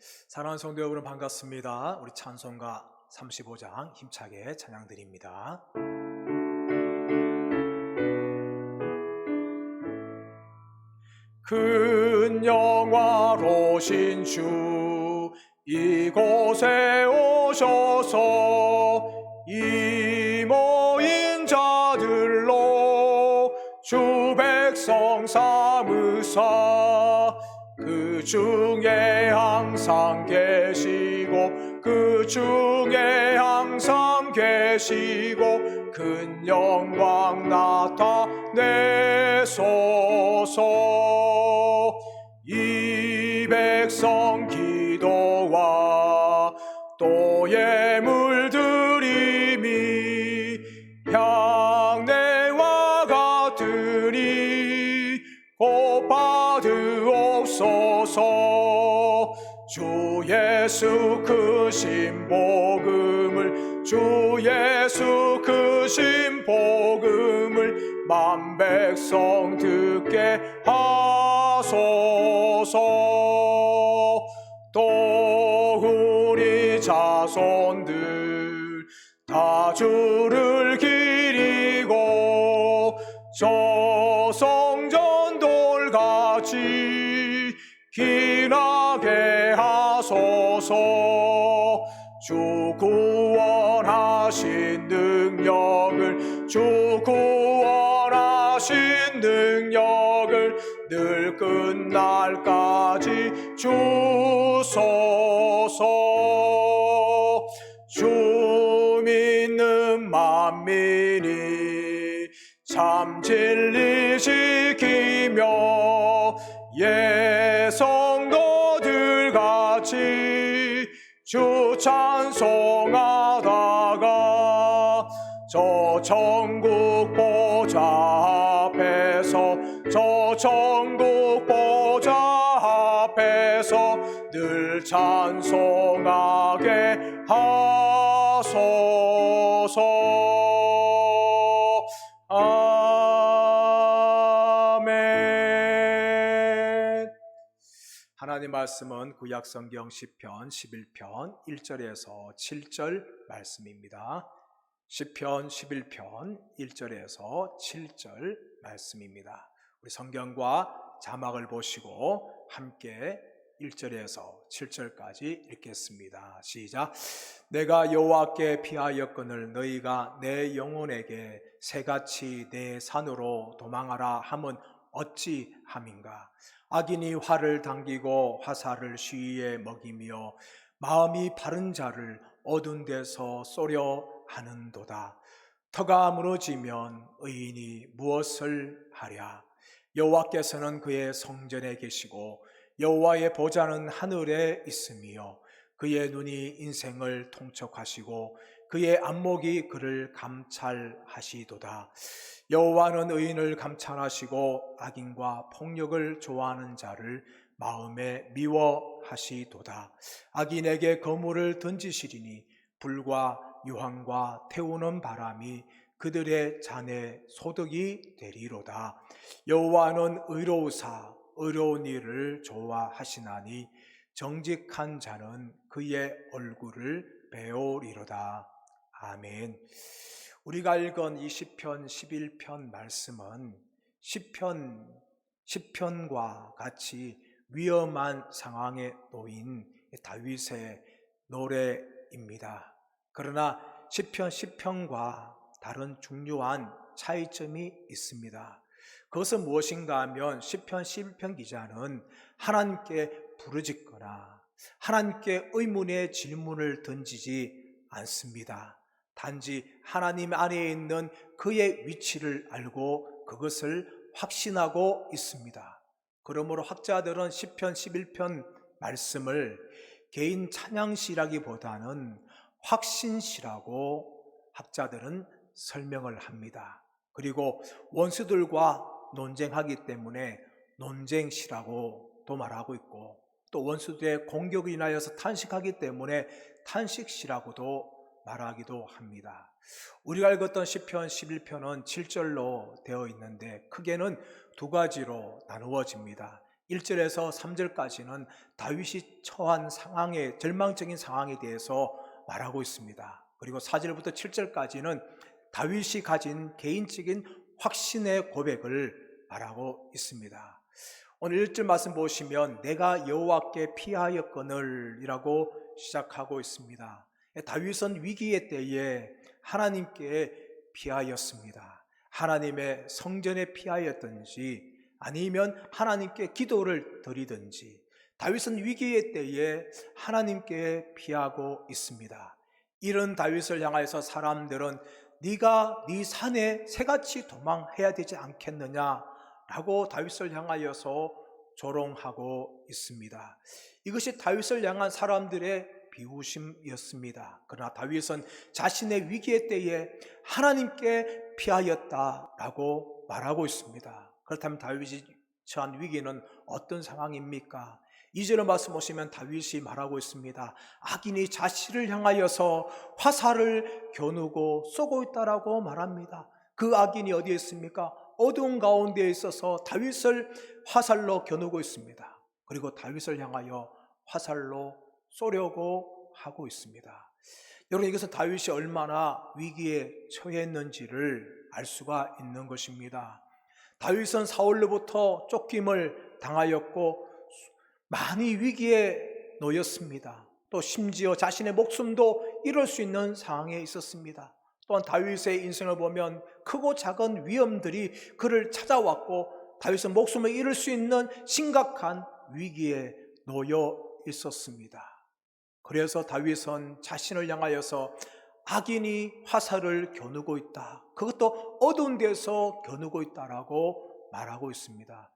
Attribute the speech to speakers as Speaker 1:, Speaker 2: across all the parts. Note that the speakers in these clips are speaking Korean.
Speaker 1: 사랑하는 성도 여러분 반갑습니다. 우리 찬송가 35장 힘차게 찬양 드립니다. 큰 영화로신 주 이곳에 오셔서 이 모인 자들로 주 백성 삼으사 그 중에 항상 계시고 그 중에 항상 계시고 큰 영광 나타내소서. 이 백성 기 예수 크신 복음을 주 예수 크신 복음을 만 백성 듣게 하소서. 또 우리 자손들 다주 하소서 주 구원하신 능력을 주 구원하신 능력을 늘 끝날까지 주소서. 주 믿는 만민이 참 진리 지키며 예성도들 같이 주 찬송하다가 저 천국 보좌 앞에서 저 천국 보좌 앞에서 늘 찬송하게 하소서 말씀은 구약 성경 10편 11편 1절에서 7절 말씀입니다. 10편 11편 1절에서 7절 말씀입니다. 우리 성경과 자막을 보시고 함께 1절에서 7절까지 읽겠습니다. 시작. 내가 여호와께 피하였거늘 너희가 내 영혼에게 새같이 내 산으로 도망하라 함은 어찌 함인가? 악인이 활을 당기고 화살을 쉬위에 먹이며 마음이 바른 자를 어두운 데서 쏘려 하는도다. 터가 무너지면 의인이 무엇을 하랴? 여호와께서는 그의 성전에 계시고 여호와의 보좌는 하늘에 있으며 그의 눈이 인생을 통촉하시고 그의 안목이 그를 감찰하시도다. 여호와는 의인을 감찰하시고 악인과 폭력을 좋아하는 자를 마음에 미워하시도다. 악인에게 거물을 던지시리니 불과 유황과 태우는 바람이 그들의 잔에 소득이 되리로다. 여호와는 의로우사 의로운 일을 좋아하시나니 정직한 자는 그의 얼굴을 배우리로다. 아멘. 우리가 읽은 이 시편 11편 말씀은 시편 10편과 같이 위험한 상황에 놓인 다윗의 노래입니다. 그러나 시편 10편과 다른 중요한 차이점이 있습니다. 그것은 무엇인가 하면 시편 11편 기자는 하나님께 부르짖거나 하나님께 의문의 질문을 던지지 않습니다. 단지 하나님 안에 있는 그의 위치를 알고 그것을 확신하고 있습니다. 그러므로 학자들은 시편 11편 말씀을 개인 찬양시라기보다는 확신시라고 학자들은 설명을 합니다. 그리고 원수들과 논쟁하기 때문에 논쟁시라고 또 말하고 있고 또 원수들의 공격을 인하여서 탄식하기 때문에 탄식시라고도 말하기도 합니다. 우리가 읽었던 시편 11편은 7절로 되어 있는데 크게는 두 가지로 나누어집니다. 1절에서 3절까지는 다윗이 처한 상황의 절망적인 상황에 대해서 말하고 있습니다. 그리고 4절부터 7절까지는 다윗이 가진 개인적인 확신의 고백을 말하고 있습니다. 오늘 1절 말씀 보시면 내가 여호와께 피하였거늘이라고 시작하고 있습니다. 다윗은 위기의 때에 하나님께 피하였습니다. 하나님의 성전에 피하였든지 아니면 하나님께 기도를 드리든지 다윗은 위기의 때에 하나님께 피하고 있습니다. 이런 다윗을 향하여서 사람들은 네가 네 산에 새같이 도망해야 되지 않겠느냐라고 다윗을 향하여서 조롱하고 있습니다. 이것이 다윗을 향한 사람들의 비우심이었습니다. 그러나 다윗은 자신의 위기의 때에 하나님께 피하였다라고 말하고 있습니다. 그렇다면 다윗이 처한 위기는 어떤 상황입니까? 이절의 말씀 보시면 다윗이 말하고 있습니다. 악인이 자신을 향하여서 화살을 겨누고 쏘고 있다라고 말합니다. 그 악인이 어디에 있습니까? 어두운 가운데에 있어서 다윗을 화살로 겨누고 있습니다. 그리고 다윗을 향하여 화살로 쏘려고 하고 있습니다. 여러분 이것은 다윗이 얼마나 위기에 처했는지를 알 수가 있는 것입니다. 다윗은 사울로부터 쫓김을 당하였고 많이 위기에 놓였습니다. 또 심지어 자신의 목숨도 잃을 수 있는 상황에 있었습니다. 또한 다윗의 인생을 보면 크고 작은 위험들이 그를 찾아왔고 다윗은 목숨을 잃을 수 있는 심각한 위기에 놓여 있었습니다. 그래서 다윗은 자신을 향하여서 악인이 화살을 겨누고 있다. 그것도 어두운 데서 겨누고 있다라고 말하고 있습니다.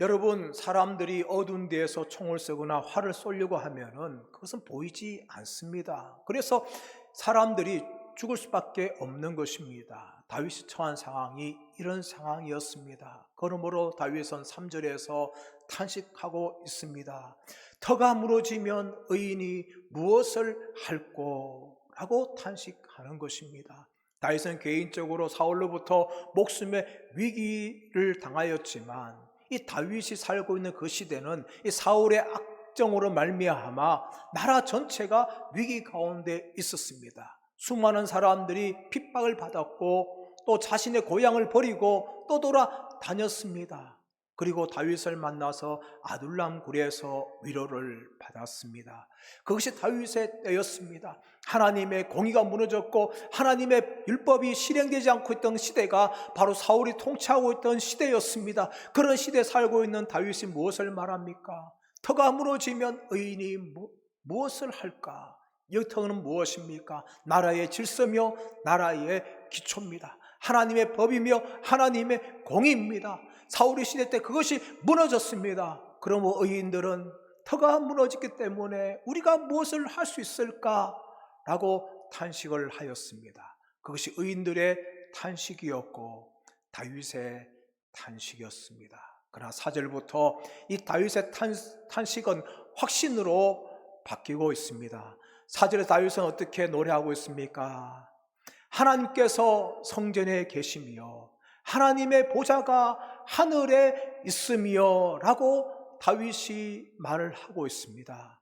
Speaker 1: 여러분, 사람들이 어두운 데에서 총을 쏘거나 활을 쏘려고 하면은 그것은 보이지 않습니다. 그래서 사람들이 죽을 수밖에 없는 것입니다. 다윗이 처한 상황이 이런 상황이었습니다. 그러므로 다윗은 3절에서 탄식하고 있습니다. 터가 무너지면 의인이 무엇을 할꼬? 라고 탄식하는 것입니다. 다윗은 개인적으로 사울로부터 목숨의 위기를 당하였지만 이 다윗이 살고 있는 그 시대는 이 사울의 악정으로 말미암아 나라 전체가 위기 가운데 있었습니다. 수많은 사람들이 핍박을 받았고 또 자신의 고향을 버리고 또 돌아다녔습니다. 그리고 다윗을 만나서 아둘람 굴에서 위로를 받았습니다. 그것이 다윗의 때였습니다. 하나님의 공의가 무너졌고 하나님의 율법이 실행되지 않고 있던 시대가 바로 사울이 통치하고 있던 시대였습니다. 그런 시대에 살고 있는 다윗이 무엇을 말합니까? 터가 무너지면 의인이 무, 무엇을 할까? 여터는 무엇입니까? 나라의 질서며 나라의 기초입니다. 하나님의 법이며 하나님의 공의입니다. 사울의 시대 때 그것이 무너졌습니다. 그러므 의인들은 터가 무너졌기 때문에 우리가 무엇을 할 수 있을까? 라고 탄식을 하였습니다. 그것이 의인들의 탄식이었고 다윗의 탄식이었습니다. 그러나 사절부터 이 다윗의 탄, 탄식은 확신으로 바뀌고 있습니다. 사절에 다윗은 어떻게 노래하고 있습니까? 하나님께서 성전에 계시며 하나님의 보좌가 하늘에 있으며 라고 다윗이 말을 하고 있습니다.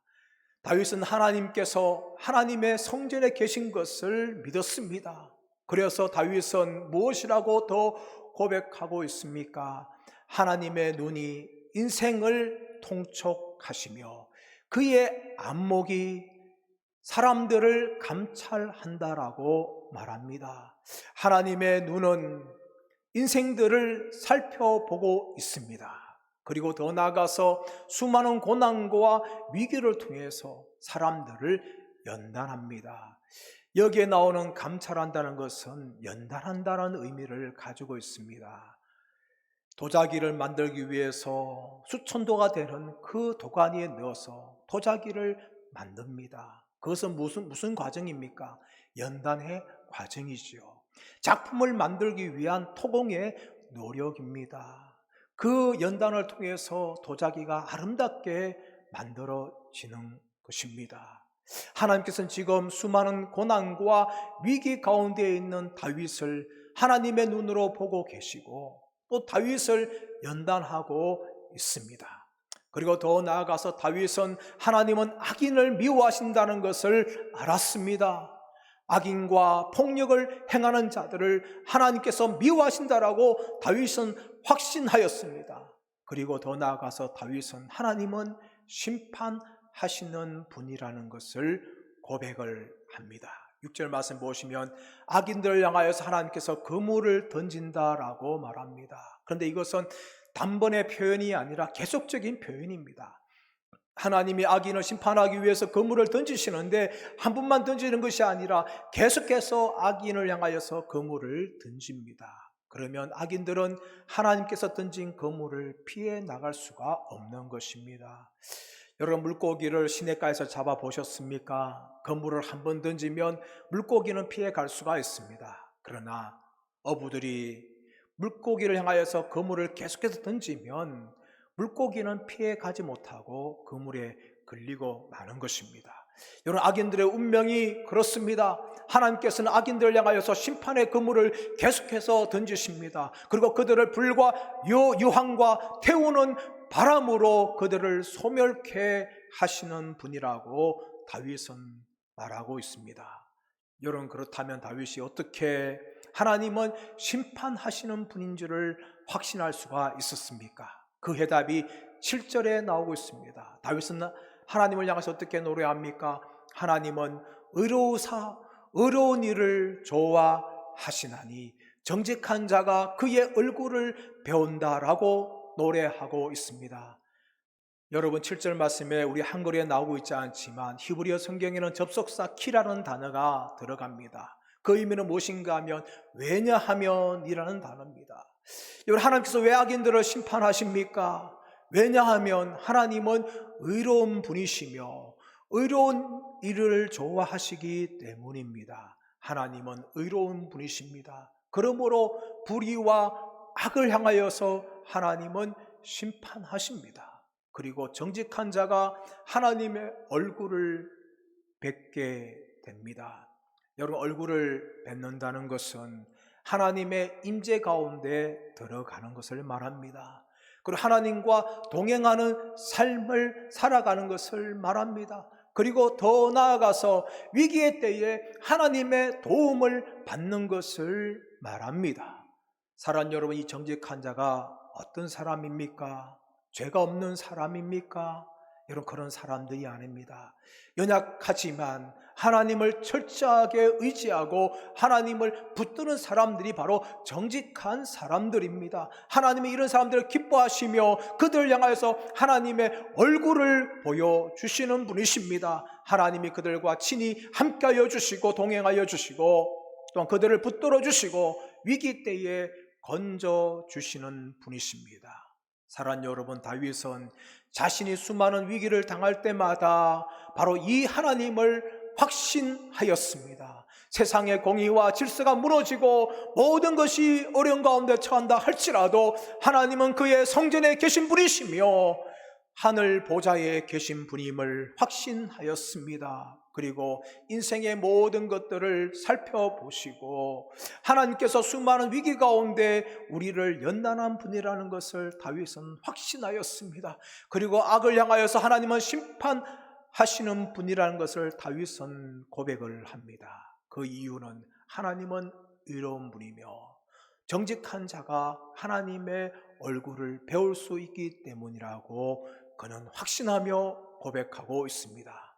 Speaker 1: 다윗은 하나님께서 하나님의 성전에 계신 것을 믿었습니다. 그래서 다윗은 무엇이라고 더 고백하고 있습니까? 하나님의 눈이 인생을 통촉하시며 그의 안목이 사람들을 감찰한다라고 말합니다. 하나님의 눈은 인생들을 살펴보고 있습니다. 그리고 더 나아가서 수많은 고난과 위기를 통해서 사람들을 연단합니다. 여기에 나오는 감찰한다는 것은 연단한다는 의미를 가지고 있습니다. 도자기를 만들기 위해서 수천 도가 되는 그 도가니에 넣어서 도자기를 만듭니다. 그것은 무슨, 무슨 과정입니까? 연단의 과정이지요. 작품을 만들기 위한 토공의 노력입니다. 그 연단을 통해서 도자기가 아름답게 만들어지는 것입니다. 하나님께서는 지금 수많은 고난과 위기 가운데 있는 다윗을 하나님의 눈으로 보고 계시고 또 다윗을 연단하고 있습니다. 그리고 더 나아가서 다윗은 하나님은 악인을 미워하신다는 것을 알았습니다. 악인과 폭력을 행하는 자들을 하나님께서 미워하신다라고 다윗은 확신하였습니다. 그리고 더 나아가서 다윗은 하나님은 심판하시는 분이라는 것을 고백을 합니다. 6절 말씀 보시면 악인들을 향하여서 하나님께서 그물을 던진다라고 말합니다. 그런데 이것은 단번의 표현이 아니라 계속적인 표현입니다. 하나님이 악인을 심판하기 위해서 그물을 던지시는데 한 번만 던지는 것이 아니라 계속해서 악인을 향하여서 그물을 던집니다. 그러면 악인들은 하나님께서 던진 그물을 피해 나갈 수가 없는 것입니다. 여러분 물고기를 시냇가에서 잡아 보셨습니까? 그물을 한 번 던지면 물고기는 피해 갈 수가 있습니다. 그러나 어부들이 물고기를 향하여서 그물을 계속해서 던지면 물고기는 피해 가지 못하고 그물에 걸리고 마는 것입니다. 여러분 악인들의 운명이 그렇습니다. 하나님께서는 악인들을 향하여서 심판의 그물을 계속해서 던지십니다. 그리고 그들을 불과 요 유황과 태우는 바람으로 그들을 소멸케 하시는 분이라고 다윗은 말하고 있습니다. 여러분 그렇다면 다윗이 어떻게 하나님은 심판하시는 분인 줄을 확신할 수가 있었습니까? 그 해답이 7절에 나오고 있습니다. 다윗은 하나님을 향해서 어떻게 노래합니까? 하나님은 의로우사 의로운 일을 좋아하시나니 정직한 자가 그의 얼굴을 배운다라고 노래하고 있습니다. 여러분 7절 말씀에 우리 한글에 나오고 있지 않지만 히브리어 성경에는 접속사 키라는 단어가 들어갑니다. 그 의미는 무엇인가 하면 왜냐하면이라는 단어입니다. 여러분 하나님께서 왜 악인들을 심판하십니까? 왜냐하면 하나님은 의로운 분이시며 의로운 일을 좋아하시기 때문입니다. 하나님은 의로운 분이십니다. 그러므로 불의와 악을 향하여서 하나님은 심판하십니다. 그리고 정직한 자가 하나님의 얼굴을 뵙게 됩니다. 여러분 얼굴을 뵙는다는 것은 하나님의 임재 가운데 들어가는 것을 말합니다. 그리고 하나님과 동행하는 삶을 살아가는 것을 말합니다. 그리고 더 나아가서 위기의 때에 하나님의 도움을 받는 것을 말합니다. 사랑 여러분, 이 정직한 자가 어떤 사람입니까? 죄가 없는 사람입니까? 여러분, 그런 사람들이 아닙니다. 연약하지만 하나님을 철저하게 의지하고 하나님을 붙드는 사람들이 바로 정직한 사람들입니다. 하나님이 이런 사람들을 기뻐하시며 그들을 향하여서 하나님의 얼굴을 보여주시는 분이십니다. 하나님이 그들과 친히 함께하여 주시고 동행하여 주시고 또한 그들을 붙들어 주시고 위기 때에 건져 주시는 분이십니다. 사랑 여러분, 다윗은 자신이 수많은 위기를 당할 때마다 바로 이 하나님을 확신하였습니다. 세상의 공의와 질서가 무너지고 모든 것이 어려운 가운데 처한다 할지라도 하나님은 그의 성전에 계신 분이시며 하늘 보좌에 계신 분임을 확신하였습니다. 그리고 인생의 모든 것들을 살펴보시고 하나님께서 수많은 위기 가운데 우리를 연단한 분이라는 것을 다윗은 확신하였습니다. 그리고 악을 향하여서 하나님은 심판 하시는 분이라는 것을 다윗은 고백을 합니다. 그 이유는 하나님은 의로운 분이며 정직한 자가 하나님의 얼굴을 배울 수 있기 때문이라고 그는 확신하며 고백하고 있습니다.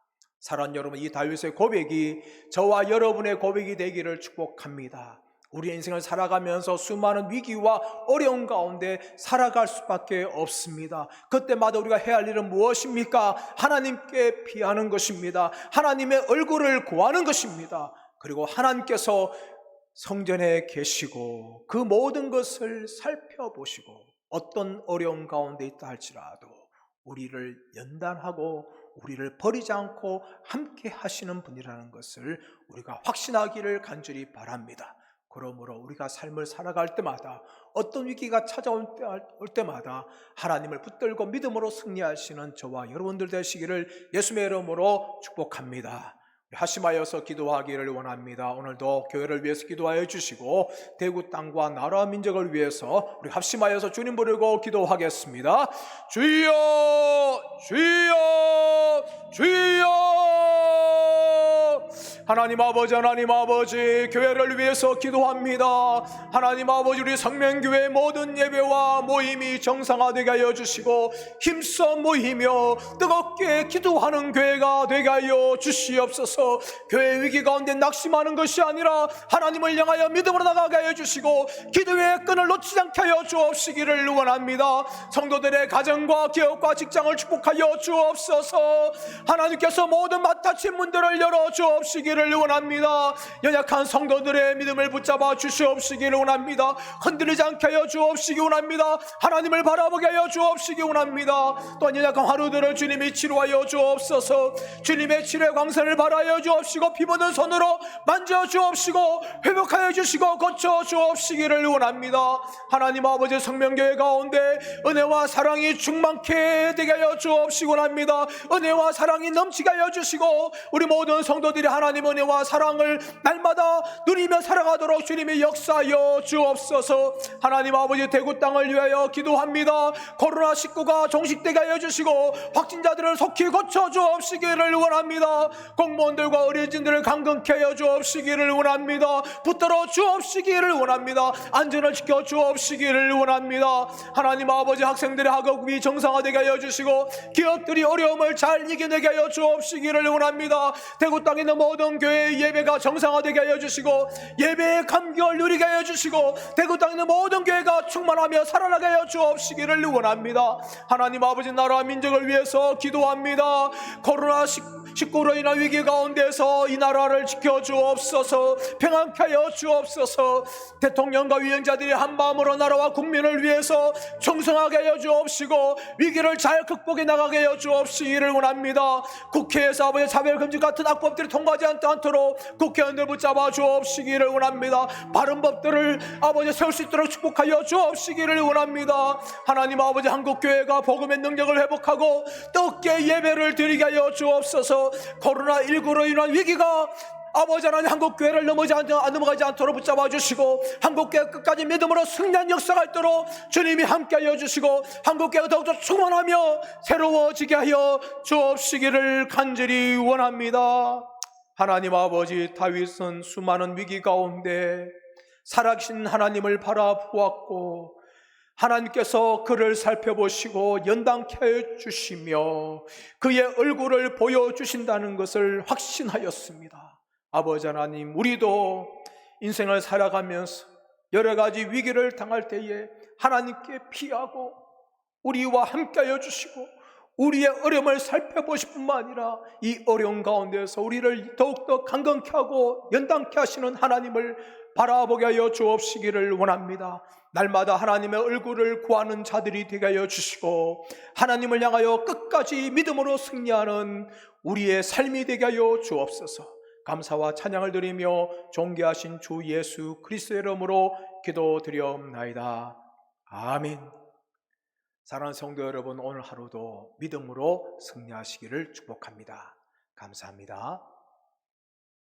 Speaker 1: 사랑 여러분, 이 다윗의 고백이 저와 여러분의 고백이 되기를 축복합니다. 우리 인생을 살아가면서 수많은 위기와 어려운 가운데 살아갈 수밖에 없습니다. 그때마다 우리가 해야 할 일은 무엇입니까? 하나님께 피하는 것입니다. 하나님의 얼굴을 구하는 것입니다. 그리고 하나님께서 성전에 계시고 그 모든 것을 살펴보시고 어떤 어려운 가운데 있다 할지라도 우리를 연단하고 우리를 버리지 않고 함께 하시는 분이라는 것을 우리가 확신하기를 간절히 바랍니다. 그러므로 우리가 삶을 살아갈 때마다 어떤 위기가 찾아올 때마다 하나님을 붙들고 믿음으로 승리하시는 저와 여러분들 되시기를 예수의 이름으로 축복합니다. 하심하여서 기도하기를 원합니다. 오늘도 교회를 위해서 기도하여 주시고 대구 땅과 나라 민족을 위해서 우리 합심하여서 주님 부르고 기도하겠습니다. 주여 주여 주여 하나님 아버지 하나님 아버지 교회를 위해서 기도합니다. 하나님 아버지 우리 성명교회 모든 예배와 모임이 정상화되게 하여 주시고 힘써 모이며 뜨겁게 기도하는 교회가 되게 하여 주시옵소서. 교회 위기 가운데 낙심하는 것이 아니라 하나님을 향하여 믿음으로 나가게 하여 주시고 기도의 끈을 놓치지 않게 하여 주옵시기를 원합니다. 성도들의 가정과 기업과 직장을 축복하여 주옵소서. 하나님께서 모든 마타친 문들을 열어 주옵시기를 원합니다. 연약한 성도들의 믿음을 붙잡아 주시옵시기를 원합니다. 흔들리지 않게 하여 주옵시기 원합니다. 하나님을 바라보게 하여 주옵시기 원합니다. 또한 연약한 하루들을 주님이 치료하여 주옵소서. 주님의 치료의 광선을 바라여 주옵시고 피묻은 손으로 만져 주옵시고 회복하여 주시고 고쳐 주옵시기를 원합니다. 하나님 아버지 성명교회 가운데 은혜와 사랑이 충만케 되게 하여 주옵시기 원합니다. 은혜와 사랑이 넘치게 하여 주시고 우리 모든 성도들이 하나님 은혜와 사랑을 날마다 누리며 살아가도록 주님이 역사하여 주옵소서. 하나님 아버지 대구 땅을 위하여 기도합니다. 코로나19가 종식되게 하여 주시고 확진자들을 속히 고쳐 주옵시기를 원합니다. 공무원들과 어린이들을 강건케 하여 주옵시기를 원합니다. 붙들어 주옵시기를 원합니다. 안전을 지켜 주옵시기를 원합니다. 하나님 아버지 학생들의 학업이 정상화되게 하여 주시고 기업들이 어려움을 잘 이겨내게 하여 주옵시기를 원합니다. 대구 땅에 있는 모든 교회의 예배가 정상화되게 하여 주시고 예배의 감격을 누리게 하여 주시고 대구 땅에 있는 모든 교회가 충만하며 살아나게 하여 주옵시기를 원합니다. 하나님 아버지 나라 민족을 위해서 기도합니다. 코로나 19로 인한 위기 가운데서 이 나라를 지켜 주옵소서 평안케 하여 주옵소서. 대통령과 위원자들이 한 마음으로 나라와 국민을 위해서 충성하게 하여 주옵시고 위기를 잘 극복해 나가게 하여 주옵시기를 원합니다. 국회에서 아버지 차별금지 같은 악법들이 통과하지 않도록 국회의원들 붙잡아 주옵시기를 원합니다. 바른 법들을 아버지 세울 수 있도록 축복하여 주옵시기를 원합니다. 하나님 아버지 한국교회가 복음의 능력을 회복하고 뜨겁게 예배를 드리게 하여 주옵소서. 코로나19로 인한 위기가 아버지 하나님 한국 교회를 넘어지 않, 넘어가지 않도록 붙잡아 주시고 한국 교회 끝까지 믿음으로 승리한 역사가 있도록 주님이 함께 하여 주시고 한국 교회가 더욱더 충만하며 새로워지게 하여 주옵시기를 간절히 원합니다. 하나님 아버지 다윗은 수많은 위기 가운데 살아계신 하나님을 바라보았고 하나님께서 그를 살펴보시고 연단케 해 주시며 그의 얼굴을 보여주신다는 것을 확신하였습니다. 아버지 하나님, 우리도 인생을 살아가면서 여러 가지 위기를 당할 때에 하나님께 피하고 우리와 함께하여 주시고 우리의 어려움을 살펴보실 뿐만 아니라 이 어려운 가운데서 우리를 더욱더 강건케 하고 연단케 하시는 하나님을 바라보게 하여 주옵시기를 원합니다. 날마다 하나님의 얼굴을 구하는 자들이 되게 하여 주시고 하나님을 향하여 끝까지 믿음으로 승리하는 우리의 삶이 되게 하여 주옵소서. 감사와 찬양을 드리며 존귀하신 주 예수 그리스도의 이름으로 기도드리옵나이다. 아멘. 사랑하는 성도 여러분, 오늘 하루도 믿음으로 승리하시기를 축복합니다. 감사합니다.